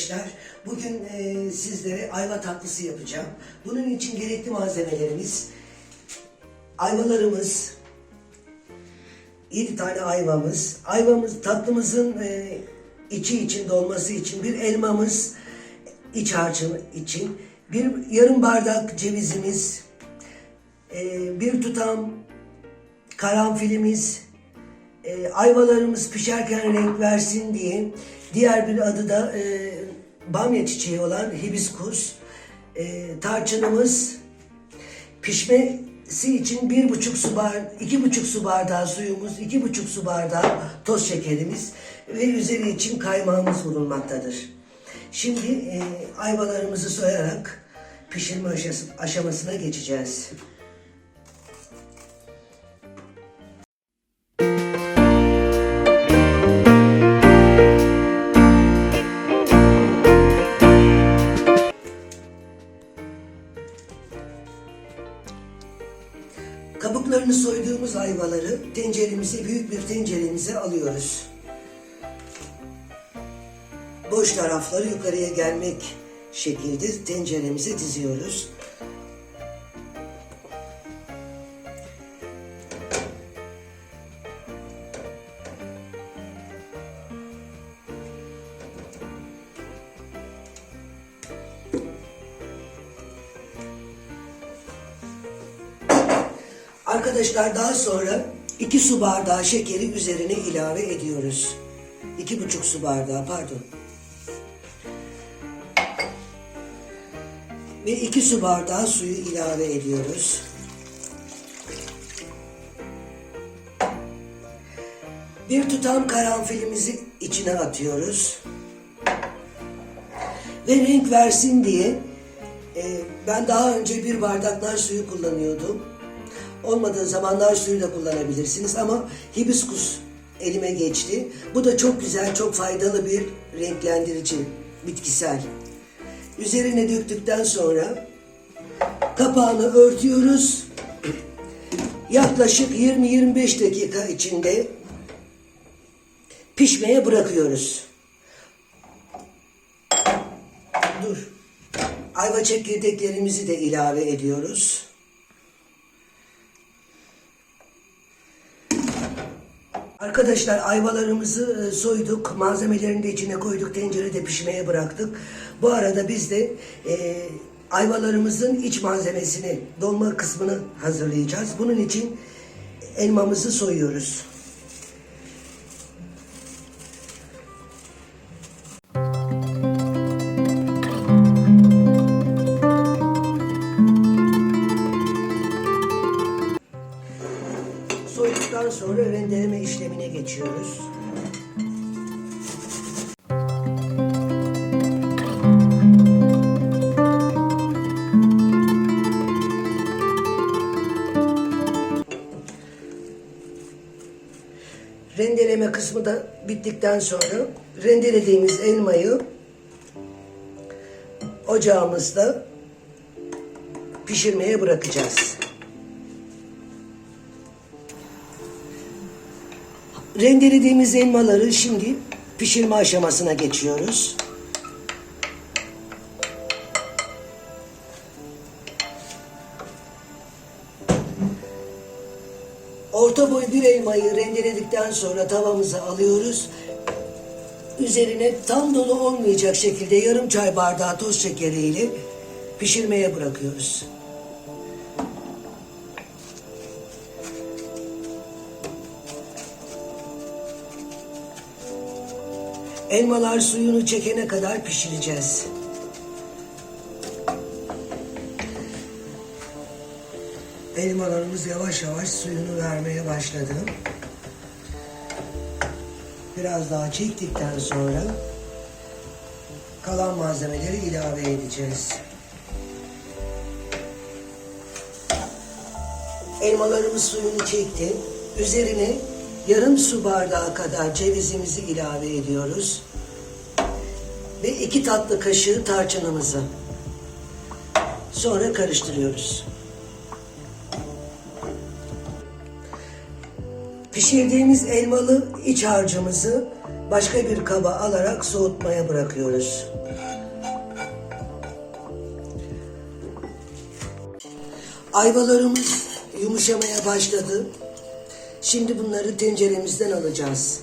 arkadaşlar. Bugün e, sizlere ayva tatlısı yapacağım. Bunun için gerekli malzemelerimiz ayvalarımız, 7 tane ayvamız, ayvamız tatlımızın e, içi için dolması için bir elmamız, iç harcı için bir yarım bardak cevizimiz, e, bir tutam karanfilimiz, e, ayvalarımız pişerken renk versin diye diğer bir adı da e, bamya çiçeği olan hibiskus, e, tarçınımız, pişmesi için bir buçuk su bar, iki buçuk su bardağı suyumuz, iki buçuk su bardağı toz şekerimiz ve üzeri için kaymağımız bulunmaktadır. Şimdi e, ayvalarımızı soyarak pişirme aşamasına geçeceğiz. Tenceremize, büyük bir tenceremize alıyoruz. Boş tarafları yukarıya gelmek şekilde tenceremize diziyoruz. Arkadaşlar daha sonra 2 su bardağı şekeri üzerine ilave ediyoruz. 2,5 su bardağı pardon. Ve 2 su bardağı suyu ilave ediyoruz. Bir tutam karanfilimizi içine atıyoruz. Ve renk versin diye e, ben daha önce bir bardak nar suyu kullanıyordum. Olmadığı zaman nar suyu da kullanabilirsiniz ama hibiskus elime geçti. Bu da çok güzel, çok faydalı bir renklendirici, bitkisel. Üzerine döktükten sonra kapağını örtüyoruz. Yaklaşık 20-25 dakika içinde pişmeye bırakıyoruz. Dur. Ayva çekirdeklerimizi de ilave ediyoruz. Arkadaşlar ayvalarımızı e, soyduk, malzemelerini de içine koyduk, tencerede pişmeye bıraktık. Bu arada biz de e, ayvalarımızın iç malzemesini, dolma kısmını hazırlayacağız. Bunun için elmamızı soyuyoruz. Soyduktan sonra rendeleme işlemine geçiyoruz. Rendeleme kısmı da bittikten sonra rendelediğimiz elmayı ocağımızda pişirmeye bırakacağız. Rendelediğimiz elmaları şimdi pişirme aşamasına geçiyoruz. Orta boy bir elmayı rendeledikten sonra tavamıza alıyoruz. Üzerine tam dolu olmayacak şekilde yarım çay bardağı toz şekeriyle pişirmeye bırakıyoruz. Elmalar suyunu çekene kadar pişireceğiz. Elmalarımız yavaş yavaş suyunu vermeye başladı. Biraz daha çektikten sonra kalan malzemeleri ilave edeceğiz. Elmalarımız suyunu çekti. Üzerine yarım su bardağı kadar cevizimizi ilave ediyoruz. Ve iki tatlı kaşığı tarçınımızı. Sonra karıştırıyoruz. Pişirdiğimiz elmalı iç harcımızı başka bir kaba alarak soğutmaya bırakıyoruz. Ayvalarımız yumuşamaya başladı. Şimdi bunları tenceremizden alacağız.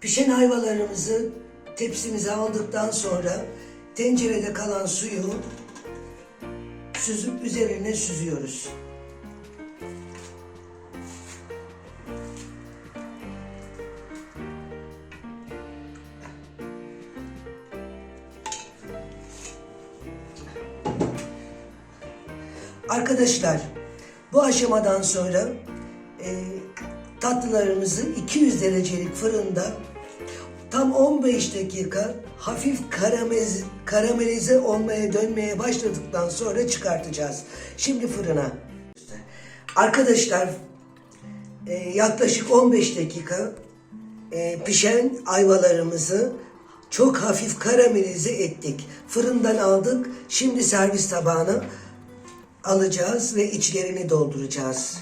Pişen ayvalarımızı tepsimize aldıktan sonra tencerede kalan suyu süzüp üzerine süzüyoruz. Arkadaşlar bu aşamadan sonra e, tatlılarımızı 200 derecelik fırında tam 15 dakika hafif karamelize, karamelize olmaya dönmeye başladıktan sonra çıkartacağız. Şimdi fırına. Arkadaşlar e, yaklaşık 15 dakika e, pişen ayvalarımızı çok hafif karamelize ettik. Fırından aldık. Şimdi servis tabağına alacağız ve içlerini dolduracağız.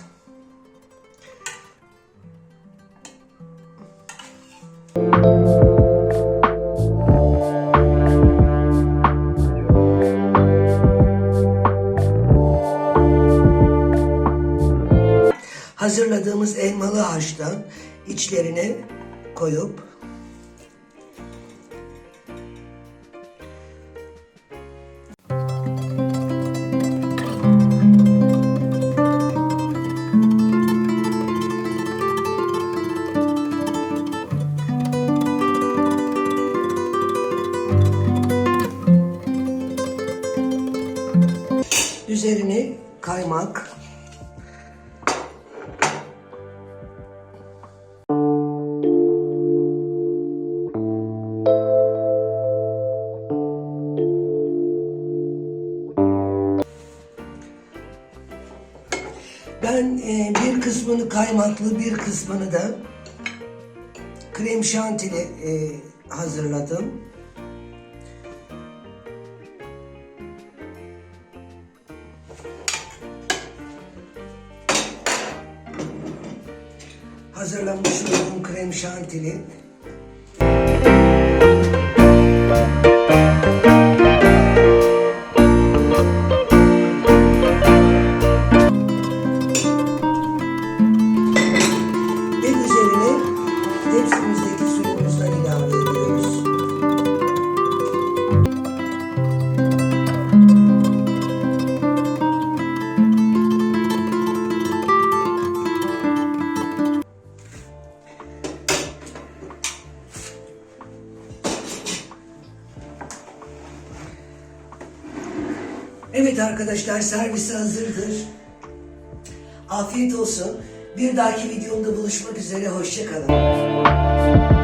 Hazırladığımız elmalı haştan içlerine koyup kısmını kaymaklı, bir kısmını da krem şantili e, hazırladım. Hazırlamış olduğum krem şantili. Evet arkadaşlar servisi hazırdır. Afiyet olsun. Bir dahaki videomda buluşmak üzere. Hoşçakalın.